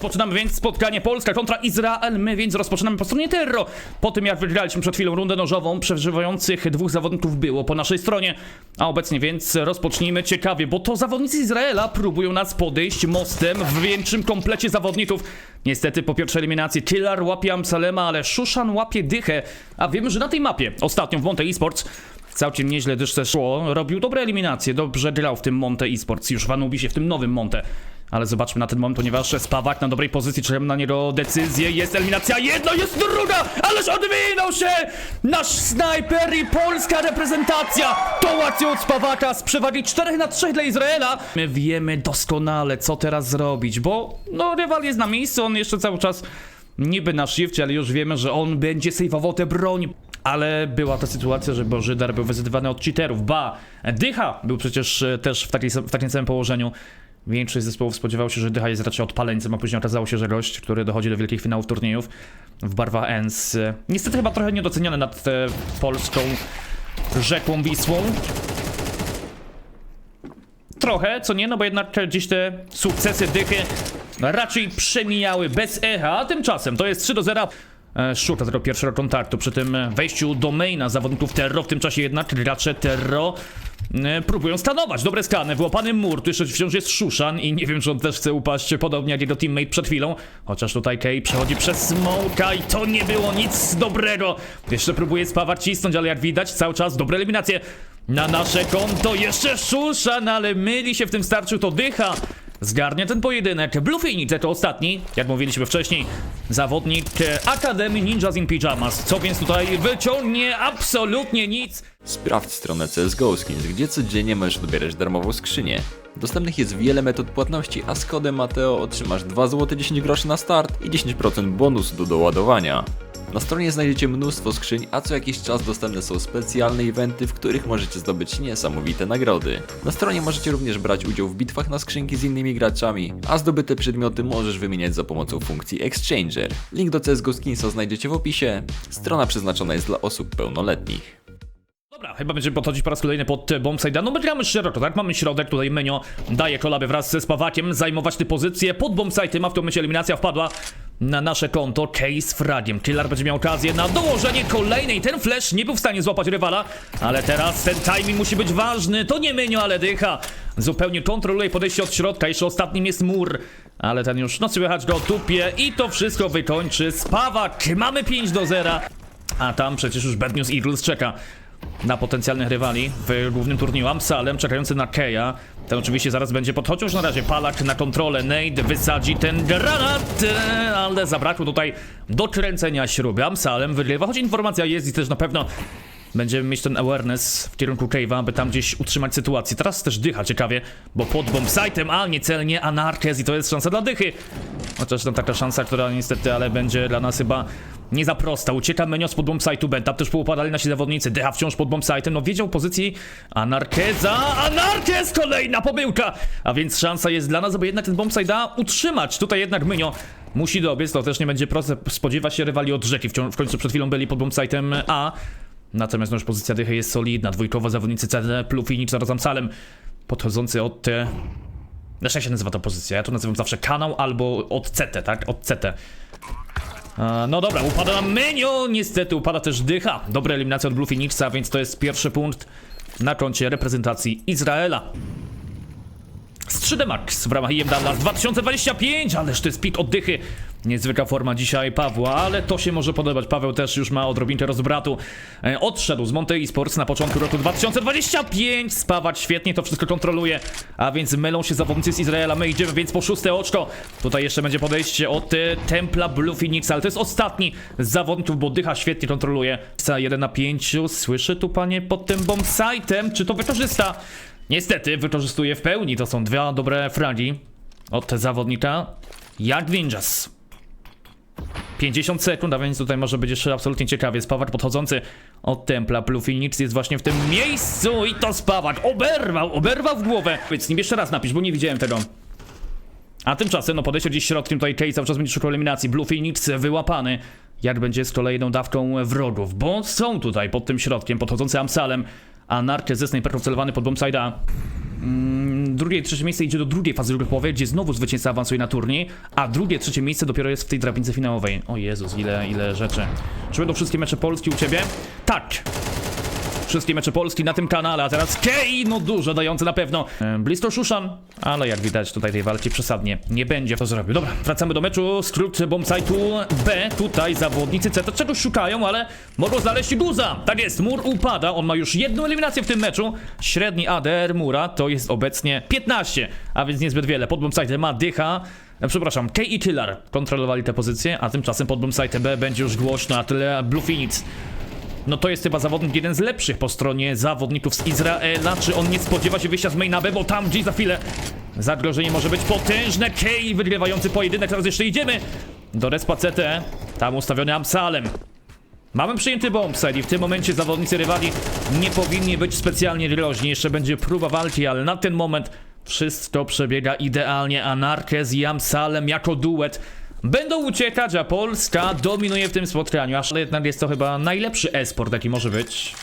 Rozpoczynamy więc spotkanie Polska kontra Izrael. My więc rozpoczynamy po stronie Terro. Po tym jak wygraliśmy przed chwilą rundę nożową, przeżywających dwóch zawodników było po naszej stronie. A obecnie więc rozpocznijmy ciekawie, bo to zawodnicy Izraela próbują nas podejść mostem w większym komplecie zawodników. Niestety po pierwszej eliminacji Killer łapie Amsalema, ale Shushan łapie dychę. A wiemy, że na tej mapie, ostatnio w Monte Esports, Całkiem nieźle dyszce szło, robił dobre eliminacje, dobrze grał w tym Monte Esports, już w Anubisie, w tym nowym Monte. Ale zobaczmy na ten moment, ponieważ Spawak na dobrej pozycji, czekam na niego decyzję, jest eliminacja, jedno, jest druga, ależ odwinął się! Nasz snajper i polska reprezentacja! To łatwiej od Spawaka z przewagi 4 na 3 dla Izraela. My wiemy doskonale, co teraz zrobić, bo no rywal jest na miejscu, on jeszcze cały czas niby na shifcie, ale już wiemy, że on będzie sejwował tę broń. Ale była ta sytuacja, że Bożydar był wyzytywany od cheaterów. Ba, Dycha był przecież e, też w, takiej, w takim samym położeniu. Większość zespołów spodziewało się, że Dycha jest raczej odpaleńcem, a później okazało się, że gość, który dochodzi do wielkich finałów turniejów w barwach ENS. e, Niestety chyba trochę niedoceniony nad e, polską rzeką Wisłą. Trochę, co nie, no bo jednak gdzieś te sukcesy dychy raczej przemijały bez echa, a tymczasem to jest 3 do 0. E, Szuka tego pierwszego kontaktu przy tym wejściu do maina zawodników Terro. W tym czasie jednak gracze Terro próbują stanować. Dobre skany, wyłapany mur. Tu jeszcze wciąż jest Szuszan i nie wiem, czy on też chce upaść podobnie jak jego teammate przed chwilą. Chociaż tutaj Kay przechodzi przez smoka i to nie było nic dobrego. Jeszcze próbuje spawać cisnąć, ale jak widać cały czas dobre eliminacje. Na nasze konto jeszcze Szuszan, ale myli się w tym starciu to dycha. Zgarnia ten pojedynek. Blue Phoenix to ostatni, jak mówiliśmy wcześniej, zawodnik e, Akademii Ninjas in Pyjamas. Co więc tutaj wyciągnie? Absolutnie nic. Sprawdź stronę CSGO Skins, gdzie codziennie możesz odbierać darmową skrzynię. Dostępnych jest wiele metod płatności, a z kodem Mateo otrzymasz 2 zł 10 groszy na start i 10% bonusu do doładowania. Na stronie znajdziecie mnóstwo skrzyń, a co jakiś czas dostępne są specjalne eventy, w których możecie zdobyć niesamowite nagrody. Na stronie możecie również brać udział w bitwach na skrzynki z innymi graczami, a zdobyte przedmioty możesz wymieniać za pomocą funkcji Exchanger. Link do CSGO Skinsa znajdziecie w opisie. Strona przeznaczona jest dla osób pełnoletnich. Dobra, chyba będziemy podchodzić po raz kolejny pod e, bombsite'a. No gramy szeroko, tak? Mamy środek, tutaj Menio daje kolabę wraz ze Spawakiem, zajmować tę pozycję pod bombsite'em, a w tym momencie eliminacja wpadła na nasze konto Case Fragiem. Killer będzie miał okazję na dołożenie kolejnej. Ten flash nie był w stanie złapać rywala, ale teraz ten timing musi być ważny. To nie Menio, ale dycha. Zupełnie kontroluje podejście od środka, jeszcze ostatnim jest mur. Ale ten już, no słychać go tupie i to wszystko wykończy Spawak. Mamy 5 do 0. A tam przecież już Bad News Eagles czeka na potencjalnych rywali w głównym turnieju Amsalem, czekający na Keja. Ten oczywiście zaraz będzie podchodził już na razie Palak na kontrolę, Nate wysadzi ten granat, ale zabrakło tutaj dokręcenia śruby. Amsalem wygrywa, choć informacja jest i też na pewno będziemy mieć ten awareness w kierunku Cave'a, aby tam gdzieś utrzymać sytuację. Teraz też dycha ciekawie, bo pod bombsite'em, a niecelnie anarkez i to jest szansa dla dychy. Chociaż no taka szansa, która niestety, ale będzie dla nas chyba nie za prosta. Ucieka Menio z pod bombsite'u, Benta też poupadali nasi zawodnicy. Dycha wciąż pod bombsite'em, no wiedział pozycji Anarkeza. Anarkez! Kolejna pomyłka! A więc szansa jest dla nas, aby jednak ten bombsite utrzymać. Tutaj jednak Menio musi dobiec, to też nie będzie proste. Spodziewa się rywali od rzeki. Wciąż, w końcu przed chwilą byli pod bombsite'em A. Natomiast no już pozycja Dychy jest solidna. Dwójkowa zawodnicy CD, Plufinix oraz Amsalem podchodzący od te... Jak się nazywa ta pozycja? Ja to nazywam zawsze kanał albo od CT, tak? Od CT. E, No dobra, upada nam menu, niestety upada też dycha. Dobra eliminacja od Blue Phoenixa, więc to jest pierwszy punkt na koncie reprezentacji Izraela. Z 3D Max w ramach IM Dallas 2025, ależ to jest pik oddychy. Niezwykła forma dzisiaj Pawła, ale to się może podobać. Paweł też już ma odrobinkę rozbratu. E, odszedł z Monte Esports na początku roku 2025. Spawać świetnie to wszystko kontroluje. A więc mylą się zawodnicy z Izraela. My idziemy więc po szóste oczko. Tutaj jeszcze będzie podejście od e, Templa Blue Phoenix, ale to jest ostatni z zawodników, bo dycha świetnie kontroluje. Za 1 na 5. Słyszę tu panie pod tym bombsite'em. Czy to wykorzysta? Niestety wykorzystuje w pełni. To są dwa dobre fragi od zawodnika. Jak Ninjas. 50 sekund, a więc tutaj może być jeszcze absolutnie ciekawie. Spawak podchodzący od Templa. Blue Phoenix jest właśnie w tym miejscu i to Spawak oberwał, oberwał w głowę. Więc nim jeszcze raz napisz, bo nie widziałem tego. A tymczasem, no podejście gdzieś środkiem tutaj Kay cały czas będzie szukał eliminacji. Blue Phoenix wyłapany. Jak będzie z kolejną dawką wrogów, bo są tutaj pod tym środkiem, podchodzący Amsalem. A ze snajperką celowany pod bombside'a. Mm, drugie trzecie miejsce idzie do drugiej fazy grupowej, gdzie znowu zwycięzca awansuje na turniej, a drugie, trzecie miejsce dopiero jest w tej drabince finałowej. O Jezus, ile, ile rzeczy. Czy będą wszystkie mecze Polski u Ciebie? Tak! Wszystkie mecze Polski na tym kanale, a teraz Kej, no dużo dający na pewno. E, Blisto Szuszan, ale jak widać tutaj tej walki przesadnie nie będzie to zrobił. Dobra, wracamy do meczu, skrót bombsite'u B, tutaj zawodnicy C to czegoś szukają, ale mogą znaleźć guza. Tak jest, mur upada, on ma już jedną eliminację w tym meczu. Średni ADR mura to jest obecnie 15, a więc niezbyt wiele. Pod bombsite ma dycha. E, Przepraszam, K i Killer kontrolowali te pozycje, a tymczasem pod bombsite B będzie już głośno, a tyle Blue Phoenix. No to jest chyba zawodnik jeden z lepszych po stronie zawodników z Izraela. Czy on nie spodziewa się wyjścia z maina B, bo tam gdzieś za chwilę zagrożenie może być potężne. Kej wygrywający pojedynek, teraz jeszcze idziemy do respa CT. Tam ustawiony Amsalem. Mamy przyjęty bombsite i w tym momencie zawodnicy rywali nie powinni być specjalnie groźni. Jeszcze będzie próba walki, ale na ten moment wszystko przebiega idealnie. Anarkez i Amsalem jako duet będą uciekać, a Polska dominuje w tym spotkaniu. Aż jednak jest to chyba najlepszy esport, jaki może być.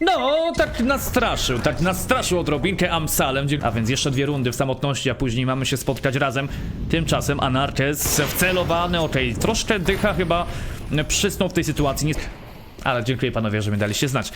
No, tak nastraszył, tak nastraszył odrobinkę Amsalem, a więc jeszcze dwie rundy w samotności, a później mamy się spotkać razem. Tymczasem Anarkes wcelowany, okej, troszkę dycha chyba przysnął w tej sytuacji, nie... Ale dziękuję panowie, że mi daliście znać.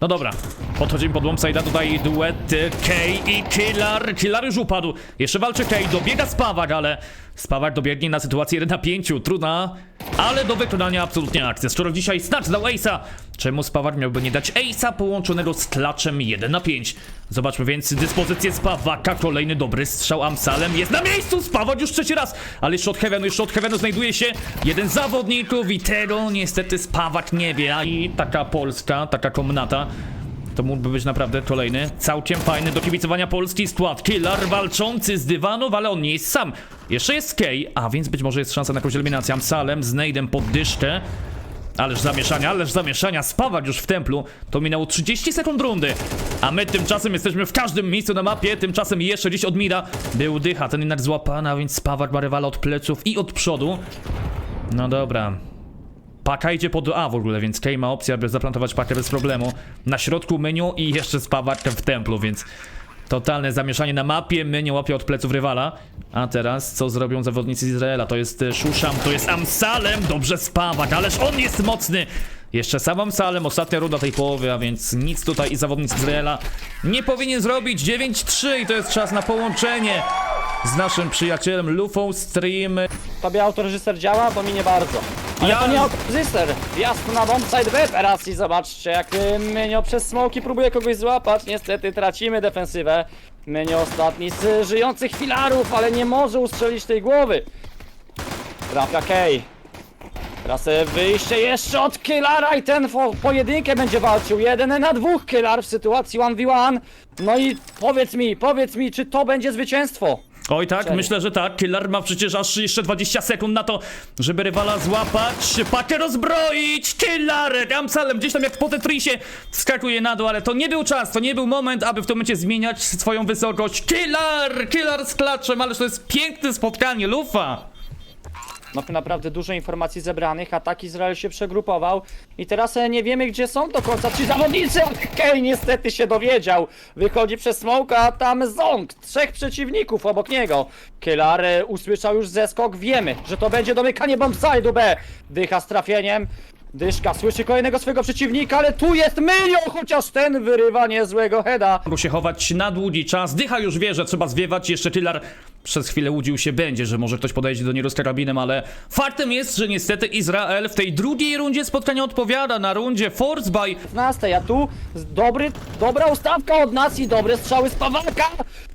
No dobra, podchodzimy pod Bombside'a, tutaj duet y, Kay i Killer. Killer już upadł, jeszcze walczy Kay, dobiega Spawak, ale Spawak dobiegnie na sytuację 1 na 5, trudna, ale do wykonania absolutnie akcja. Skoro dzisiaj Snatch dał Ace'a, czemu Spawak miałby nie dać Ace'a połączonego z klaczem 1 na 5? Zobaczmy więc dyspozycję Spawaka, kolejny dobry strzał Amsalem, jest na miejscu, Spawak już trzeci raz, ale jeszcze od Heavenu, jeszcze od Heavenu znajduje się jeden z zawodników i tego niestety Spawak nie wie, a i taka Polska, taka komnata, to mógłby być naprawdę kolejny, całkiem fajny do kibicowania polski skład. Killer walczący z dywanów, ale on nie jest sam. Jeszcze jest Kay, a więc być może jest szansa na jakąś eliminację. Amsalem z pod dyszkę. Ależ zamieszania, ależ zamieszania, spawać już w templu. To minęło 30 sekund rundy. A my tymczasem jesteśmy w każdym miejscu na mapie. Tymczasem jeszcze gdzieś od Mida był dycha, ten jednak złapany, a więc spawak ma rywala od pleców i od przodu. No dobra, Paka idzie pod A w ogóle, więc Kay ma opcję, aby zaplantować pakę bez problemu. Na środku menu i jeszcze spawak w templu, więc totalne zamieszanie na mapie. Menu łapie od pleców rywala. A teraz co zrobią zawodnicy z Izraela? To jest e, Shusham, to jest Amsalem. Dobrze spawak, ależ on jest mocny. Jeszcze sam Amsalem, ostatnia runda tej połowy, a więc nic tutaj i zawodnicy Izraela nie powinien zrobić. 9-3 i to jest czas na połączenie z naszym przyjacielem Lufą Stream. Tobie autoreżyser działa, bo mi nie bardzo. Ale Ja- to nie autoreżyser. Wjazd na bombsite B teraz i zobaczcie jak y, Mynio przez smoki próbuje kogoś złapać. Niestety tracimy defensywę. Mynio ostatni z żyjących filarów, ale nie może ustrzelić tej głowy. Trafia Kay. Teraz y, wyjście jeszcze od Killara i ten po pojedynkę będzie walczył. Jeden na dwóch Killar w sytuacji 1v1. No i powiedz mi, powiedz mi, czy to będzie zwycięstwo? Oj tak, myślę, że tak. Killer ma przecież aż jeszcze 20 sekund na to, żeby rywala złapać, pakę rozbroić. Killer! Amsalem gdzieś tam jak po Tetrisie skakuje na dół, ale to nie był czas, to nie był moment, aby w tym momencie zmieniać swoją wysokość. Killer! Killer z klaczem, ale to jest piękne spotkanie, lufa! No naprawdę dużo informacji zebranych, atak Izrael się przegrupował i teraz e, nie wiemy gdzie są do końca ci zawodnicy, Kej niestety się dowiedział, wychodzi przez smoka, a tam Zong, trzech przeciwników obok niego. Kylar e, usłyszał już zeskok, wiemy, że to będzie domykanie bombside'u B, dycha z trafieniem. Dyszka słyszy kolejnego swojego przeciwnika, ale tu jest Mynio, chociaż ten wyrywa niezłego heada. Mogą się chować na długi czas. Dycha już wie, że trzeba zwiewać. Jeszcze Killer przez chwilę łudził się będzie, że może ktoś podejdzie do niego z karabinem, ale faktem jest, że niestety Izrael w tej drugiej rundzie spotkania odpowiada na rundzie Force by 15, a tu dobry, dobra ustawka od nas i dobre strzały z Pawaka.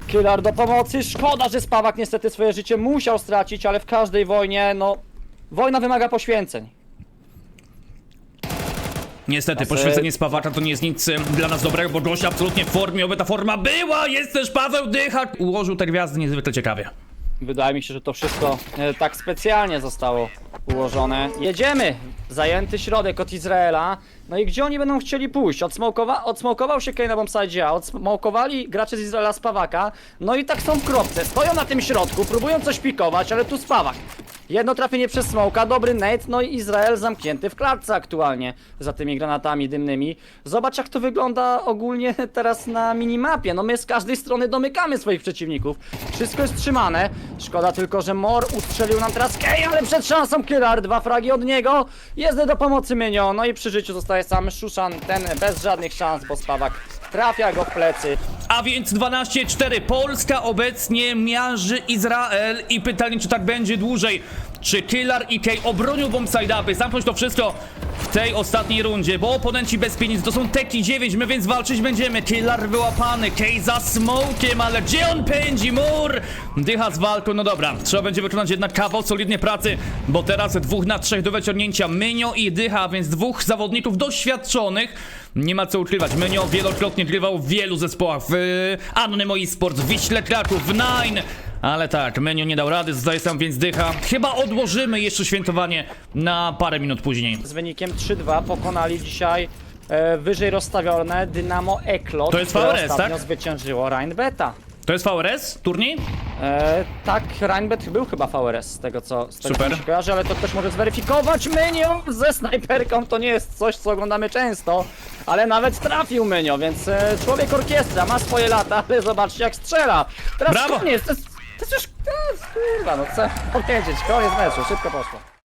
Killer do pomocy, szkoda, że Spawak niestety swoje życie musiał stracić, ale w każdej wojnie, no, wojna wymaga poświęceń. Niestety, poświęcenie Spawaka to nie jest nic em, dla nas dobrego, bo gość absolutnie w formie, oby ta forma była! Jest też Paweł Dychak! Ułożył te gwiazdy niezwykle ciekawie. Wydaje mi się, że to wszystko e, tak specjalnie zostało ułożone. Jedziemy! Zajęty środek od Izraela. No i gdzie oni będą chcieli pójść? Odsmokowa odsmokował się Kane na bombsite, a odsmokowali gracze z Izraela Spawaka. No i tak są w kropce. Stoją na tym środku, próbują coś pikować, ale tu Spawak. Jedno trafienie przez smoka, dobry nate, no i Izrael zamknięty w klatce aktualnie za tymi granatami dymnymi. Zobacz jak to wygląda ogólnie teraz na minimapie. No my z każdej strony domykamy swoich przeciwników. Wszystko jest trzymane. Szkoda tylko, że Mor ustrzelił nam teraz Kej, ale przed szansą Killer. Dwa fragi od niego. Jezdę do pomocy Mynio. No i przy życiu zostaje sam Szuszan, ten bez żadnych szans, bo Spawak trafia go w plecy. A więc 12-4. Polska obecnie miaży Izrael i pytanie, czy tak będzie dłużej. Czy Killer i Kay obronią bombside upy, zamknąć to wszystko w tej ostatniej rundzie, bo oponenci bez pieniędzy to są Teki 9, my więc walczyć będziemy. Killer wyłapany, Kay za smokiem, ale gdzie on pędzi? Mur! Dycha z walką, no dobra. Trzeba będzie wykonać jednak kawał solidnej pracy, bo teraz dwóch na trzech do wyciągnięcia. Mynio i Dycha, więc dwóch zawodników doświadczonych. Nie ma co ukrywać, Menio wielokrotnie grywał w wielu zespołach, w Anonymo eSport, w Wiśle Kraków, w Nine. Ale tak, Menio nie dał rady, zostaje sam więc dycha. Chyba odłożymy jeszcze świętowanie na parę minut później. Z wynikiem 3-2 pokonali dzisiaj e, wyżej rozstawione Dynamo Eklo, To jest które VRS, ostatnio tak? zwyciężyło Rheinbeta. To jest VRS? Turniej? E, tak, Rheinbet był chyba VRS z tego co, z tego, Super. się kojarzy, ale to ktoś może zweryfikować. Menio ze snajperką to nie jest coś, co oglądamy często, ale nawet trafił Menio, więc e, człowiek orkiestra ma swoje lata, ale zobaczcie jak strzela. Teraz Brawo! koniec, to jest, jest, kurwa, no co powiedzieć, koniec meczu, szybko poszło.